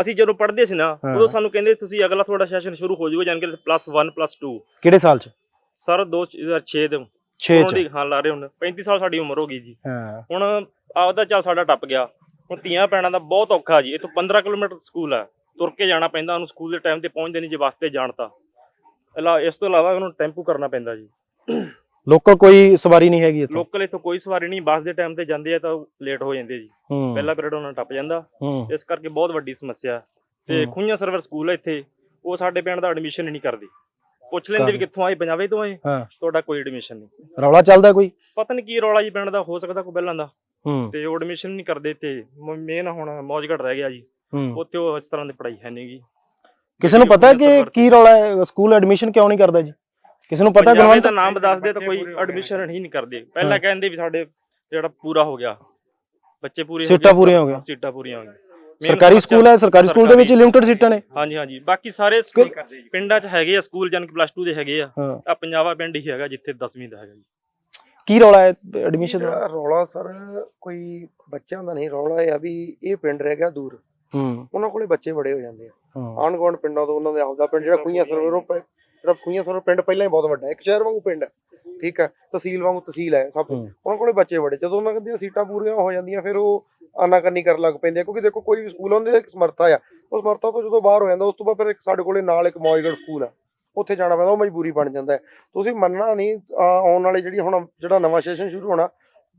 ਅਸੀਂ ਜਦੋਂ ਪੜ੍ਹਦੇ ਸੀ ਨਾ ਹਾਂ। ਉਦੋਂ ਸਾਨੂੰ ਕਹਿੰਦੇ ਤੁਸੀਂ ਅਗਲਾ ਤੁਹਾਡਾ ਸੈਸ਼ਨ ਸ਼ੁਰੂ ਹੋ ਜਾਊਗਾ ਜਾਨ ਕਿ ਪਲੱਸ 1 ਪਲੱਸ 2 ਕਿਹੜੇ ਸਾਲ ਚ? ਸਰ 2006 ਦੇ 6 ਹੁਣ ਚ। ਦੀ ਹਾਂ ਲਾ ਰਹੇ ਹੁਣ। 35 ਸਾਲ ਸਾਡੀ ਉਮਰ ਹੋ ਗਈ ਜੀ। ਹਾਂ। ਹੁਣ ਆਪਦਾ ਚੱਲ ਸਾਡਾ ਟੱਪ ਗਿਆ। ਹੁਣ ਧੀਆਂ ਪੈਣਾ ਦਾ ਬਹੁਤ ਔਖਾ ਜੀ। ਇੱਥੋਂ 15 ਕਿਲੋਮੀਟਰ ਸਕੂਲ ਹੈ ਤੁਰ ਕੇ ਜਾਣਾ ਪੈਂਦਾ ਉਹਨੂੰ ਸਕੂਲ ਦੇ ਟਾਈਮ ਤੇ ਪਹੁੰਚਦੇ ਨਹੀਂ ਜੇ ਬੱਸ ਤੇ ਜਾਣ ਤਾਂ। ਇਲਾ ਇਸ ਤੋਂ ਇਲਾਵਾ ਉਹਨੂੰ ਟੈਂਪੂ ਕਰਨਾ ਪੈਂਦਾ ਜੀ। ਲੋਕਲ ਕੋਈ ਸਵਾਰੀ ਨਹੀਂ ਹੈਗੀ ਇੱਥੇ? ਲੋਕਲ ਇੱਥੋਂ ਕੋਈ ਸਵਾਰੀ ਨਹੀਂ ਬੱਸ ਦੇ ਟਾਈਮ ਤੇ ਜਾਂਦੇ ਆ ਤਾਂ ਲੇਟ ਹੋ ਜਾਂਦੇ ਜੀ। ਹੂੰ। ਪਹਿਲਾ ਪੀਰੀਅਡ ਉਹਨਾਂ ਟੱਪ ਜਾਂਦਾ। ਹੂੰ। ਇਸ ਕਰਕੇ ਬਹੁਤ ਵੱਡੀ ਸਮੱਸਿਆ। ਤੇ। ਖੂਈਆਂ ਸਰਵਰ ਸਕੂਲ ਹੈ ਇੱਥੇ ਉਹ ਸਾਡੇ ਪਿੰਡ ਦਾ ਐਡਮਿਸ਼ਨ ਨਹੀਂ ਕਰਦੇ। ਪੁੱਛ ਲੈਂਦੇ ਵੀ? ਕਿੱਥੋਂ ਆਏ ਪੰਜਾਬੇ ਤੋਂ ਆਏ ਤੁਹਾਡਾ ਕੋਈ ਐਡਮਿਸ਼ਨ ਨਹੀਂ। ਰੌਲਾ ਚੱਲਦਾ ਕੋਈ? ਪਤਾ ਨਹੀਂ ਕੀ ਰੌਲਾ ਜੀ ਪਿੰਡ ਦਾ ਹੋ ਸਕਦਾ ਕੋਈ ਪਹਿਲਾਂ ਦਾ। ਤੇ ਉਹ ਐਡਮਿਸ਼ਨ ਨਹੀਂ ਕਰਦੇ ਤੇ ਮੇਨ ਹੁਣ ਮੌਜਗੜ ਰਹਿ ਗਿਆ ਜੀ। ਉੱਥੇ ਉਹ ਇਸ ਤਰ੍ਹਾਂ ਦੀ ਪੜ੍ਹਾਈ ਹੈ ਨਹੀਂਗੀ ਕਿਸੇ ਨੂੰ ਪਤਾ ਕਿ ਕੀ ਰੌਲਾ ਹੈ? ਸਕੂਲ ਐਡਮਿਸ਼ਨ ਕਿਉਂ ਨਹੀਂ ਕਰਦਾ ਜੀ? ਕਿਸੇ ਨੂੰ ਪਤਾ ਪੰਜਾਬੀ ਗੁਣਵੰਤ ਦਾ ਨਾਮ ਦੱਸਦੇ ਤਾਂ ਕੋਈ ਐਡਮਿਸ਼ਨ ਹੀ ਨਹੀਂ ਕਰਦੇ। ਪਹਿਲਾਂ ਹਾਂ। ਕਹਿੰਦੇ ਵੀ ਸਾਡੇ ਜਿਹੜਾ ਪੂਰਾ ਹੋ ਗਿਆ। ਬੱਚੇ ਪੂਰੇ ਸੀਟਾਂ ਪੂਰੀਆਂ ਹੋ ਗਈਆਂ। ਸੀਟਾਂ ਪੂਰੀਆਂ ਹੋ ਗਈਆਂ। ਸਰਕਾਰੀ ਸਕੂਲ ਹੈ ਸਰਕਾਰੀ ਸਕੂਲ ਦੇ ਵਿੱਚ ਲਿਮਟਿਡ ਸੀਟਾਂ ਨੇ। ਹਾਂਜੀ ਹਾਂਜੀ। ਬਾਕੀ ਸਾਰੇ ਸਕੂਲ ਪਿੰਡਾਂ 'ਚ ਹੈਗੇ ਆ ਸਕੂਲ ਜਾਨ ਕਿ ਪਲੱਸ 2 ਦੇ ਹੈਗੇ ਆ। ਹਾਂ। ਆ ਪੰਜਾਬਾ ਪਿੰਡ ਹੀ ਹੈਗਾ ਜਿੱਥੇ 10ਵੀਂ ਦਾ ਹੈਗਾ ਜੀ। ਕੀ ਰੌਲਾ ਹੈ ਐਡਮਿਸ਼ਨ ਦਾ? ਰੌਲਾ ਸਰ ਕੋਈ ਬੱਚਿਆਂ ਦਾ ਨਹੀਂ ਰੌਲਾ ਇਹ ਆ ਵੀ ਇਹ ਪਿੰਡ ਰਹਿ ਗਿਆ ਦੂਰ। ਹੂੰ। ਉਹਨਾਂ ਕੋਲੇ ਬੱਚੇ ਬੜੇ ਹੋ ਜਾਂਦੇ ਆ। ਹਾਂ। ਗੁਆਂਢ ਪਿੰਡਾਂ ਤੋਂ ਉਹਨਾਂ ਦੇ ਆਪਦਾ ਪਿੰਡ ਜਿਹੜਾ ਖੂਈਆਂ ਸਰਵਰ ਉਹ ਜਿਹੜਾ ਖੂਈਆਂ ਸਰਵਰ ਪਿੰਡ ਪਹਿਲਾਂ ਹੀ ਬਹੁਤ ਵੱਡਾ ਹੈ ਇੱਕ ਸ਼ਹਿਰ ਵਾਂਗੂ ਪਿੰਡ ਹੈ। ਠੀਕ ਹੈ ਤਹਿਸੀਲ ਵਾਂਗੂ ਤਹਿਸੀਲ ਹੈ ਸਭ। ਉਹਨਾਂ ਕੋਲੇ ਬੱਚੇ ਬੜੇ ਜਦੋਂ ਉਹਨਾਂ ਦੀਆਂ ਸੀਟਾਂ ਪੂਰੀਆਂ ਹੋ ਜਾਂਦੀਆਂ ਫਿਰ ਉਹ ਆਨਾਕਾਨੀ ਕਰਨ ਲੱਗ ਪੈਂਦੇ ਕਿਉਂਕਿ ਦੇਖੋ ਕੋਈ ਵੀ ਸਕੂਲ ਹੁੰਦੇ ਇੱਕ ਸਮਰੱਥਾ ਆ। ਉਹ ਸਮਰੱਥਾ ਤੋਂ ਜਦੋਂ ਬਾਹਰ ਹੋ ਜਾਂਦਾ ਉਸ ਤੋਂ ਬਾਅਦ ਫਿਰ ਇੱਕ ਸਾਡੇ ਕੋਲੇ ਨਾਲ ਇੱਕ ਮੌਜਗੜ ਸਕੂਲ ਆ। ਉੱਥੇ ਜਾਣਾ ਪੈਂਦਾ ਉਹ ਮਜਬੂਰੀ ਬਣ ਜਾਂਦਾ ਤੁਸੀਂ ਮੰਨਣਾ ਨਹੀਂ ਆਉਣ ਵਾਲੇ ਜਿਹੜੀ ਹੁਣ ਜਿਹੜਾ ਨਵਾਂ ਸੈਸ਼ਨ ਸ਼ੁਰੂ ਹੋਣਾ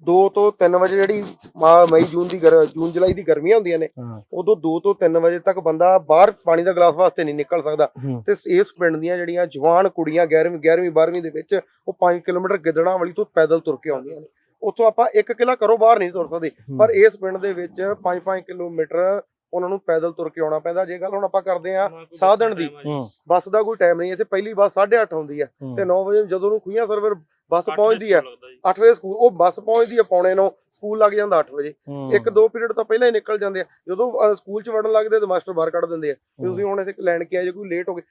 2 ਤੋਂ 3 ਵਜੇ ਜਿਹੜੀ ਮਾ- ਮਈ ਜੂਨ ਦੀ ਗਰ- ਜੂਨ ਜੁਲਾਈ ਦੀ ਗਰਮੀਆਂ ਹੁੰਦੀਆਂ ਨੇ ਹਾਂ। ਉਦੋਂ 2 ਤੋਂ 3 ਵਜੇ ਤੱਕ ਬੰਦਾ ਬਾਹਰ ਪਾਣੀ ਦਾ ਗਲਾਸ ਵਾਸਤੇ ਨਹੀਂ ਨਿਕਲ ਸਕਦਾ। ਹੂੰ। ਤੇ ਇਸ ਪਿੰਡ ਦੀਆਂ ਜਿਹੜੀਆਂ ਜਵਾਨ ਕੁੜੀਆਂ 11ਵੀਂ 11ਵੀਂ 12ਵੀਂ ਦੇ ਵਿੱਚ ਉਹ 5 ਕਿਲੋਮੀਟਰ ਗਿੱਦੜਾਂ ਵਾਲੀ ਤੋਂ ਪੈਦਲ ਤੁਰ ਕੇ ਆਉਂਦੀਆਂ ਨੇ। ਉੱਥੋਂ ਆਪਾਂ 1 ਕਿਲਾ ਕਰੋ ਬਾਹਰ ਨਹੀਂ ਤੁਰ ਸਕਦੇ ਪਰ ਇਸ ਪਿੰਡ ਦੇ ਵਿੱਚ 5-5 ਕਿਲੋਮੀਟਰ ਉਹਨਾਂ ਨੂੰ ਪੈਦਲ ਤੁਰ ਕੇ ਆਉਣਾ ਪੈਂਦਾ। ਜੇ ਗੱਲ ਹੁਣ ਆਪਾਂ ਕਰਦੇ ਆ ਸਾਧਨ ਦੀ ਹੂੰ। ਬੱਸ ਦਾ ਕੋਈ ਟਾਈਮ ਨਹੀਂ ਇੱਥੇ ਪਹਿਲੀ ਬੱਸ 8:30 ਹੁੰਦੀ ਆ ਹੂੰ। ਤੇ 9 ਵਜੇ ਜਦੋਂ ਨੂੰ ਖੂਈਆਂ ਸਰਵਰ ਬੱਸ ਪਹੁੰਚਦੀ ਆ। 8 ਵਜੇ ਸਕੂਲ ਉਹ ਬੱਸ ਪਹੁੰਚਦੀ ਆ ਪੌਣੇ 9 ਸਕੂਲ ਲੱਗ ਜਾਂਦਾ 8 ਵਜੇ। ਇੱਕ ਦੋ ਪੀਰੀਅਡ ਤਾਂ ਪਹਿਲਾਂ ਹੀ ਨਿਕਲ ਜਾਂਦੇ ਆ। ਜਦੋਂ ਸਕੂਲ ਚ ਵੜਨ ਲੱਗਦੇ ਤੇ ਮਾਸਟਰ ਬਾਹਰ ਕੱਢ ਦਿੰਦੇ ਆ। ਵੀ ਤੁਸੀਂ ਹੁਣ ਇੱਥੇ ਲੈਣ ਕੇ ਆਏ ਜੇ ਕੋਈ ਲੇਟ ਹੋ ਗਏ।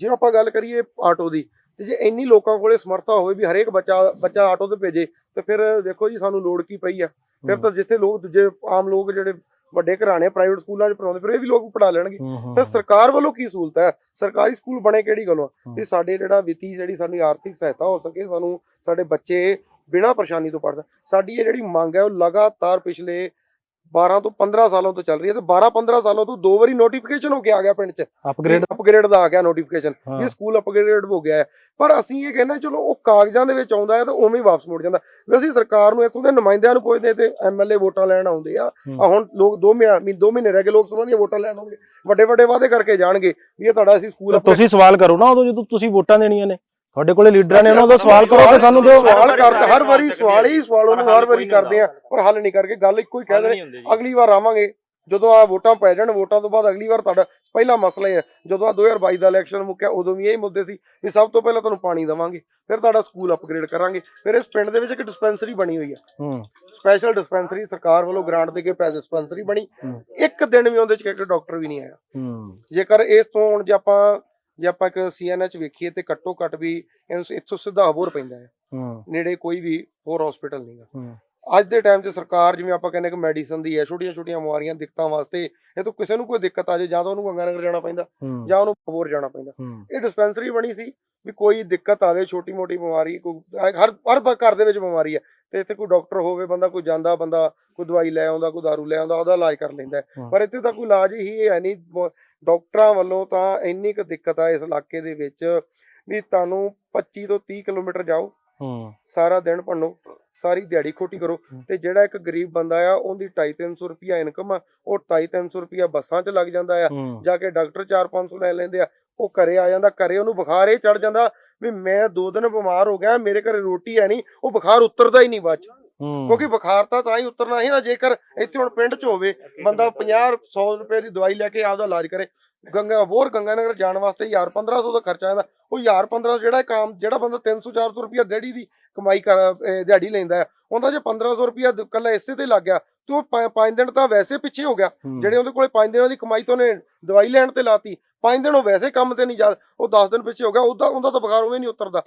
ਜੇ ਆਪਾਂ ਗੱਲ ਕਰੀਏ ਆਟੋ ਦੀ ਤੇ ਜੇ ਇੰਨੀ ਲੋਕਾਂ ਕੋਲੇ ਸਮਰੱਥਾ ਹੋਵੇ ਵੀ ਹਰੇਕ ਬੱਚਾ ਬੱਚਾ ਆਟੋ ਤੇ ਭੇਜੇ ਤੇ ਫਿਰ ਦੇਖੋ ਜੀ ਸਾਨੂੰ ਲੋੜ ਕੀ ਪਈ ਆ। ਫਿਰ ਤਾਂ ਜਿੱਥੇ ਲੋਕ ਦੂਜੇ ਆਮ ਲੋਕ ਜਿਹੜੇ ਵੱਡੇ ਘਰਾਣੇ ਪ੍ਰਾਈਵੇਟ ਸਕੂਲਾਂ 'ਚ ਪੜਾਉਂਦੇ ਫਿਰ ਇਹ ਵੀ ਲੋਕ ਪੜਾ ਲੈਣਗੇ। ਫਿਰ ਸਰਕਾਰ ਵੱਲੋਂ ਕੀ ਸਹੂਲਤ ਹੈ? ਸਰਕਾਰੀ ਸਕੂਲ ਬਣੇ ਕਿਹੜੀ ਗੱਲੋਂ। ਵੀ ਸਾਡੇ ਜਿਹੜਾ ਵਿੱਤੀ ਜਿਹੜੀ ਸਾਡੀ ਆਰਥਿਕ ਸਹਾਇਤਾ ਹੋ ਸਕੇ ਸਾਨੂੰ ਸਾਡੇ ਬੱਚੇ ਬਿਨਾਂ ਪਰੇਸ਼ਾਨੀ ਤੋਂ ਪੜ ਸਕਣ। ਸਾਡੀ ਇਹ ਜਿਹੜੀ ਮੰਗ ਹੈ ਉਹ ਲਗਾਤਾਰ ਪਿਛਲੇ 12 ਤੋਂ 15 ਸਾਲਾਂ ਤੋਂ ਚੱਲ ਰਹੀ ਹੈ ਤੇ 12 15 ਸਾਲਾਂ ਤੋਂ ਦੋ ਵਾਰੀ ਨੋਟੀਫਿਕੇਸ਼ਨ ਹੋ ਕੇ ਆ ਗਿਆ ਪਿੰਡ 'ਚ। ਅਪਗ੍ਰੇਡ ਅਪਗ੍ਰੇਡ ਦਾ ਆ ਗਿਆ ਨੋਟੀਫਿਕੇਸ਼ਨ। ਇਹ ਸਕੂਲ ਅਪਗ੍ਰੇਡ ਹੋ ਗਿਆ ਹੈ। ਪਰ ਅਸੀਂ ਇਹ ਕਹਿੰਦੇ ਚਲੋ ਉਹ ਕਾਗਜ਼ਾਂ ਦੇ ਵਿੱਚ ਆਉਂਦਾ ਹੈ ਤਾਂ ਉਵੇਂ ਹੀ ਵਾਪਸ ਮੁੜ ਜਾਂਦਾ। ਅਸੀਂ ਸਰਕਾਰ ਨੂੰ ਇੱਥੋਂ ਦੇ ਨੁਮਾਇੰਦਿਆਂ ਨੂੰ ਪੁੱਛਦੇ ਤੇ ਐਮਐਲਏ ਵੋਟਾਂ ਲੈਣ ਆਉਂਦੇ ਆ। ਹੁਣ ਲੋਕ 2 ਮਹੀਨੇ 2 ਮਹੀਨੇ ਰਹਿ ਗਏ ਲੋਕ ਸਭਾ ਦੀਆਂ ਵੋਟਾਂ ਲੈਣ ਆਉਣਗੇ। ਵੱਡੇ ਵੱਡੇ ਵਾਅਦੇ ਕਰਕੇ ਜਾਣਗੇ ਵੀ ਇਹ ਤੁਹਾਡਾ ਅਸੀਂ ਸਕੂਲ ਤੁਸੀਂ ਸਵਾਲ ਕਰੋ ਨਾ ਉਦੋਂ ਜਦੋਂ ਤੁਸੀਂ ਵੋਟਾਂ ਦੇਣੀਆਂ ਨੇ। ਤੁਹਾਡੇ ਕੋਲੇ ਲੀਡਰਾਂ ਨੇ ਉਹਨਾਂ ਦਾ ਸਵਾਲ ਕਰੋ ਤੇ ਸਾਨੂੰ ਦਿਓ। ਸਵਾਲ ਕਰਦੇ ਹਰ ਵਾਰੀ ਸਵਾਲ ਹੀ ਸਵਾਲ ਉਹਨੂੰ ਹਰ ਵਾਰੀ ਕਰਦੇ ਆ ਪਰ ਹੱਲ ਨਹੀਂ ਕਰਕੇ ਗੱਲ ਇੱਕੋ ਹੀ ਕਹਿ ਦਿੰਦੇ। ਹੁੰਦੇ ਜੀ। ਅਗਲੀ ਵਾਰ ਆਵਾਂਗੇ ਜਦੋਂ ਆ ਵੋਟਾਂ ਪੈ ਜਾਣ ਵੋਟਾਂ ਤੋਂ ਬਾਅਦ ਅਗਲੀ ਵਾਰ ਤੁਹਾਡਾ ਪਹਿਲਾ ਮਸਲਾ ਇਹ ਹੈ ਜਦੋਂ ਆ 2022 ਦਾ ਇਲੈਕਸ਼ਨ ਮੁੱਕਿਆ ਉਦੋਂ ਵੀ ਇਹ ਮੁੱਦੇ ਸੀ ਵੀ ਸਭ ਤੋਂ ਪਹਿਲਾਂ ਤੁਹਾਨੂੰ ਪਾਣੀ ਦੇਵਾਂਗੇ ਫਿਰ ਤੁਹਾਡਾ ਸਕੂਲ ਅਪਗ੍ਰੇਡ ਕਰਾਂਗੇ ਫਿਰ ਇਸ ਪਿੰਡ ਦੇ ਵਿੱਚ ਇੱਕ ਡਿਸਪੈਂਸਰੀ ਬਣੀ ਹੋਈ ਹੈ। ਹੂੰ। ਸਪੈਸ਼ਲ ਡਿਸਪੈਂਸਰੀ ਸਰਕਾਰ ਵੱਲੋਂ ਗ੍ਰਾਂਟ ਦੇ ਕੇ ਪੈ ਡਿਸਪੈਂਸਰੀ ਬਣੀ। ਇੱਕ ਦਿਨ ਵੀ ਉਹਦੇ ਚ ਇੱਕ ਡਾਕਟਰ ਵੀ ਨਹੀਂ ਆਇਆ। ਹੂੰ। ਜੇਕਰ ਇਸ ਤੋਂ ਹੁਣ ਜੇ ਆਪਾਂ ਜੇ ਆਪਾਂ ਇੱਕ ਸੀਐਨਐਚ ਵੇਖੀਏ ਤੇ ਘੱਟੋ ਘੱਟ ਵੀ ਇਹਨੂੰ ਇੱਥੋਂ ਸਿੱਧਾ ਅਬੋਰ ਪੈਂਦਾ ਹੈ। ਨੇੜੇ ਕੋਈ ਵੀ ਹੋਰ ਹਸਪੀਟਲ ਨਹੀਂਗਾ ਅੱਜ ਦੇ ਟਾਈਮ 'ਚ ਸਰਕਾਰ ਜਿਵੇਂ ਆਪਾਂ ਕਹਿੰਦੇ ਕਿ ਮੈਡੀਸਨ ਦੀ ਹੈ ਛੋਟੀਆਂ ਛੋਟੀਆਂ ਬਿਮਾਰੀਆਂ ਦਿੱਕਤਾਂ ਵਾਸਤੇ ਇਹ ਤੋਂ ਕਿਸੇ ਨੂੰ ਕੋਈ ਦਿੱਕਤ ਆ ਜਾਏ ਜਾਂ ਤਾਂ ਉਹਨੂੰ ਗੰਗਾਨਗਰ ਜਾਣਾ ਪੈਂਦਾ ਜਾਂ ਉਹਨੂੰ ਹੋਰ ਜਾਣਾ ਪੈਂਦਾ। ਇਹ ਡਿਸਪੈਂਸਰੀ ਬਣੀ ਸੀ ਵੀ ਕੋਈ ਦਿੱਕਤ ਆਵੇ ਛੋਟੀ ਮੋਟੀ ਬਿਮਾਰੀ ਕੋਈ ਹਰ ਹਰ ਘਰ ਦੇ ਵਿੱਚ ਬਿਮਾਰੀ ਹੈ। ਤੇ ਇੱਥੇ ਕੋਈ ਡਾਕਟਰ ਹੋਵੇ ਬੰਦਾ ਕੋਈ ਜਾਂਦਾ ਬੰਦਾ ਕੋਈ ਦਵਾਈ ਲੈ ਆਉਂਦਾ ਕੋਈ ਦਾਰੂ ਲੈ ਆਉਂਦਾ ਉਹਦਾ ਇਲਾਜ ਕਰ ਲੈਂਦਾ। ਪਰ ਇੱਥੇ ਤਾਂ ਕੋਈ ਇਲਾਜ ਹੀ ਹੈ ਨਹੀਂ ਡਾਕਟਰਾਂ ਵੱਲੋਂ ਤਾਂ ਇੰਨੀ ਕੁ ਦਿੱਕਤ ਆ ਇਸ ਇਲਾਕੇ ਦੇ ਵਿੱਚ ਵੀ ਤੁਹਾਨੂੰ 25 ਤੋਂ 30 ਕਿਲੋਮੀਟਰ ਜਾਓ ਹੂੰ ਸਾਰਾ ਦਿਨ ਭੰਨੋ ਸਾਰੀ ਦਿਹਾੜੀ ਖੋਟੀ ਕਰੋ। ਤੇ ਜਿਹੜਾ ਇੱਕ ਗਰੀਬ ਬੰਦਾ ਆ ਉਹਦੀ 2.5-300 ਰੁਪਿਆ ਇਨਕਮ ਆ ਉਹ 2.5-300 ਰੁਪਿਆ ਬੱਸਾਂ 'ਚ ਲੱਗ ਜਾਂਦਾ ਆ ਜਾ ਕੇ ਡਾਕਟਰ 4-500 ਲੈ ਲੈਂਦੇ ਆ ਉਹ ਘਰੇ ਆ ਜਾਂਦਾ ਘਰੇ ਉਹਨੂੰ ਬੁਖਾਰ ਇਹ ਚੜ ਜਾਂਦਾ ਵੀ ਮੈਂ ਦੋ ਦਿਨ ਬਿਮਾਰ ਹੋ ਗਿਆ, ਮੇਰੇ ਘਰੇ ਰੋਟੀ ਹੈ ਨਹੀਂ, ਉਹ ਬੁਖਾਰ ਉਤਰਦਾ ਹੀ ਨਹੀਂ ਬਾਅਦ ਕਿਉਂਕਿ ਬੁਖਾਰ ਤਾਂ ਤਾਂ ਹੀ ਉਤਰਨਾ ਸੀ ਨਾ ਜੇਕਰ ਇੱਥੇ ਹੁਣ ਪਿੰਡ 'ਚ ਹੋਵੇ ਬੰਦਾ 50 100 ਰੁਪਏ ਦੀ ਦਵਾਈ ਲੈ ਕੇ ਆਪਦਾ ਇਲਾਜ ਕਰੇ। ਗੰਗਾ ਹੋਰ ਗੰਗਾਨਗਰ ਜਾਣ ਵਾਸਤੇ 1000 1500 ਦਾ ਖਰਚਾ ਆਉਂਦਾ। ਉਹ 1000 1500 ਜਿਹੜਾ ਕੰਮ ਜਿਹੜਾ ਬੰਦਾ 300 400 ਰੁਪਿਆ ਦਿਹਾੜੀ ਦੀ ਕਮਾਈ ਕਰ ਦਿਹਾੜੀ ਲੈਂਦਾ ਹੈ ਉਹਦਾ ਜੇ 1500 ਰੁਪਿਆ ਕੱਲਾ ਇਸੇ ਤੇ ਲੱਗ ਗਿਆ ਤੇ ਉਹ 5 ਦਿਨ ਤਾਂ ਵੈਸੇ ਪਿੱਛੇ ਹੋ ਗਿਆ। ਹੂੰ। ਜਿਹੜੇ ਉਹਦੇ ਕੋਲੇ 5 ਦਿਨਾਂ ਦੀ ਕਮਾਈ ਤੋਂ ਉਹਨੇ ਦਵਾਈ ਲੈਣ ਤੇ ਲਾਤੀ 5 ਦਿਨ ਉਹ ਵੈਸੇ ਕੰਮ ਤੇ ਨਹੀਂ ਜਾ ਉਹ 10 ਦਿਨ ਪਿੱਛੇ ਹੋ ਗਿਆ ਉਹਦਾ ਉਹਦਾ ਤਾਂ ਬੁਖਾਰ ਉਵੇਂ ਨਹੀਂ ਉਤਰਦਾ।